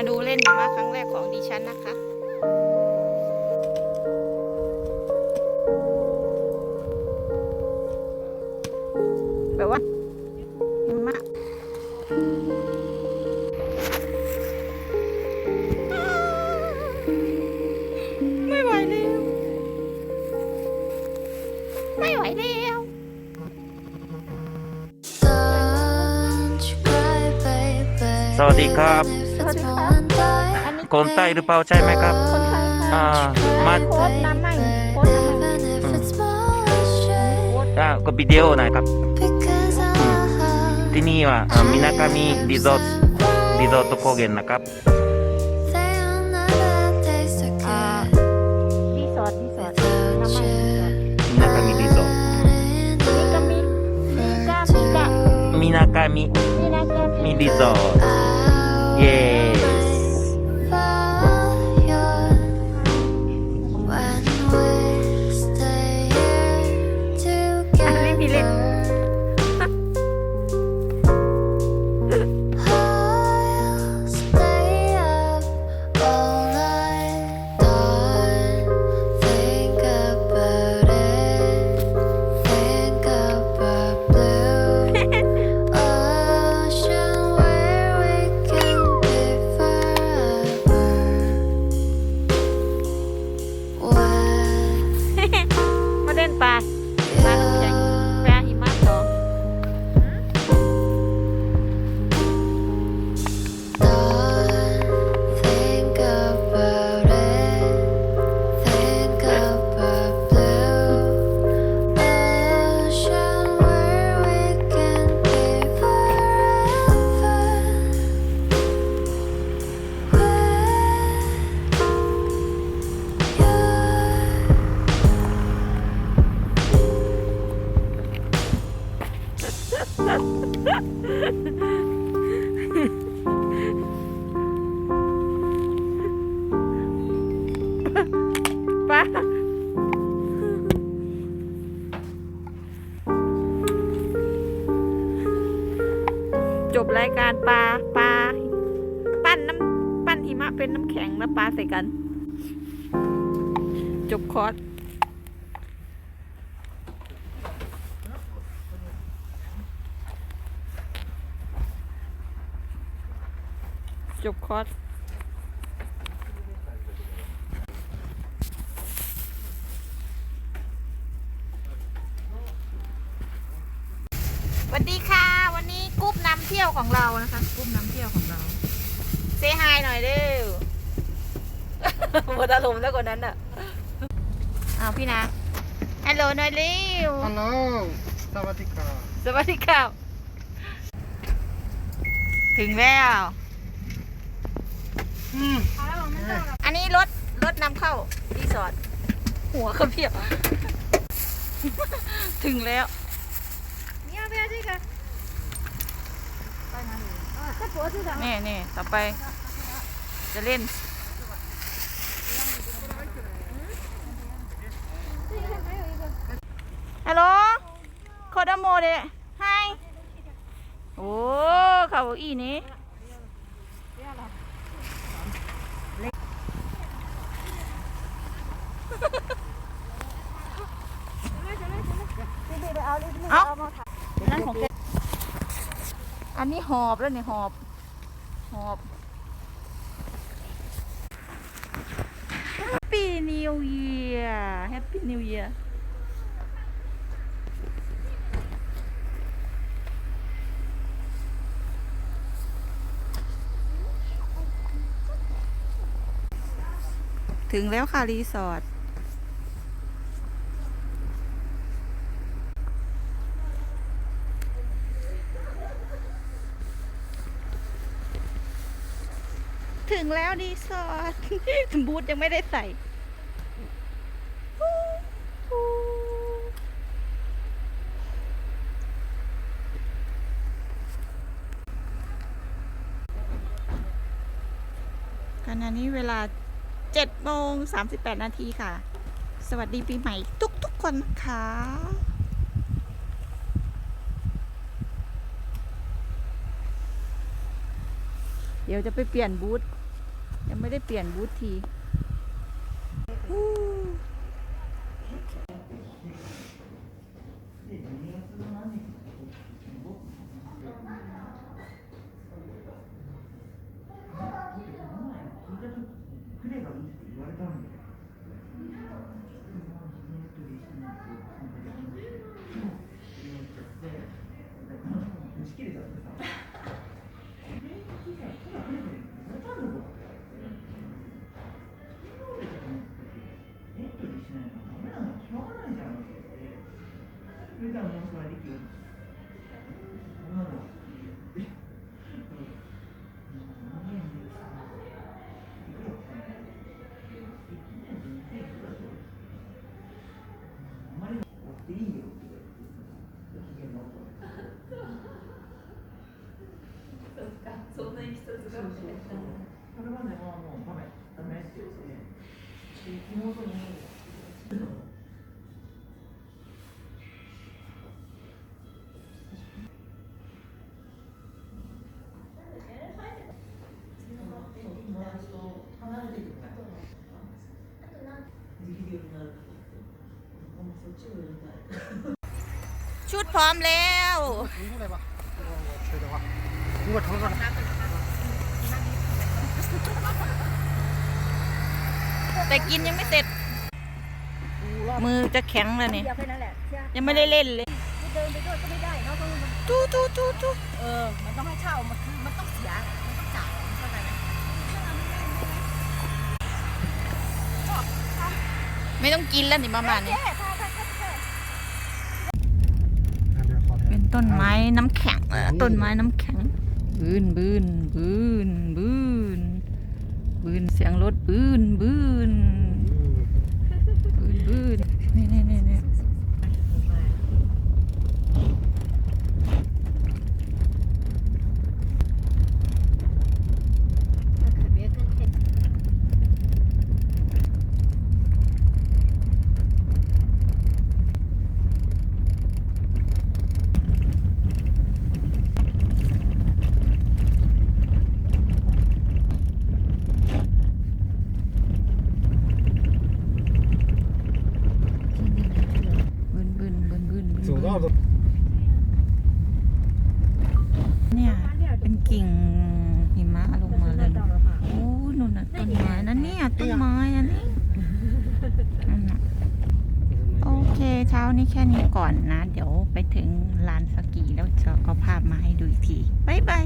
มาดูเล่นหิมะครั้งแรกของดิฉันนะคะแบบว่าหิมะไม่ไหวแล้วไม่ไหวแล้วสวัสดีครับ สวัสดีครับอันนี้คนใต้หรือเปล่าใช่ไหมครับ คนไทยค่ะอ่า มาโพสต์น้ำใหม่โพสต์น้ำใหม่โพสต์อ่าก็วิดีโอหน่อยครับ ที่นี่ว่าอ่ามินากามิรีสอร์ทรีสอร์ท高原นะครับอ่ารีสอร์ทรีสอร์ทน้ำใหม่รีสอร์ทมินากามิรีสอร์ทมิกามิมิกามิกามินากามิมินากามิมิรีสอร์ท เป็นน้ำแข็งแล้วปลาใส่กัน จบคอร์สจบคอร์สสวัสดีค่ะ วันนี้กรุ๊ปนำเที่ยวของเรานะคะกรุ๊ปนำเที่ยวของเรา เซฮายหน่อยเด้อหมดอารมณ์แล้วกว่านั้นอะอ้าวพี่นะฮัลโหลหน่อยเร็วฮัลโหลสวัสดีครับสวัสดีครับ ถึงแล้วอืมอันนี้รถ รถนำเข้ารีสอร์ทหัวเขาเพียบ ถึงแล้ว นี่นี่ต่อไป จะเล่นฮัลโหลโคดาโมเดะไฮโอ้เขาอีนี้เอานั่นของแก อันนี้หอบแล้วนี่หอบหอบ Happy New Year Happy New Year ถึงแล้วค่ะ รีสอร์ท ถึงแล้วรีสอร์ทบูธยังไม่ได้ใส่ขณะนี้เวลา7โมง38 นาทีค่ะ สวัสดีปีใหม่ทุกๆคนนะคะ เดี๋ยวจะไปเปลี่ยนบูธยังไม่ได้เปลี่ยนบูธที ชุดพร้อมแล้วคุณพูดอะไรบ้างคุณว่าเฉยเดี๋ยวว่าคุณว่าทั้งหมด ต่กินยังไม่เสร็จ มือจะแข็งแล้วเนี่ยยังไม่ได้เล่นเลย เดินไปด้วยก็ไม่ได้เนาะเพราะมันตู้ตู้ตู้ตู้เออ มันต้องให้เช่า มันคือมันต้องเสีย มันต้องจ่ายเข้าใจไหมไม่ต้องกินแล้วนี่ประมาณนี้แค่ถ้าถ้าถ้าถ้าเป็นต้นไม้น้ำแข็งเออต้นไม้น้ำแข็ง บืนบืนบืนบืน บืนเสียงรถบืนบืนบืนบืนนี่นี่นี่นี่บืนบืนบืนบืนบืน 저거 เนี่ยเป็นกิ่งหิมะลงมาเลยโอ้นู่นน่ะต้ นไม้นะเนี่ยต้นไม้อันนี้นั่นน่ะโอเคเช้านี้แค่นี้ก่อนนะ เดี๋ยวไปถึงลานสกีแล้วจะเอาภาพมาให้ดูอีกที บ๊ายบาย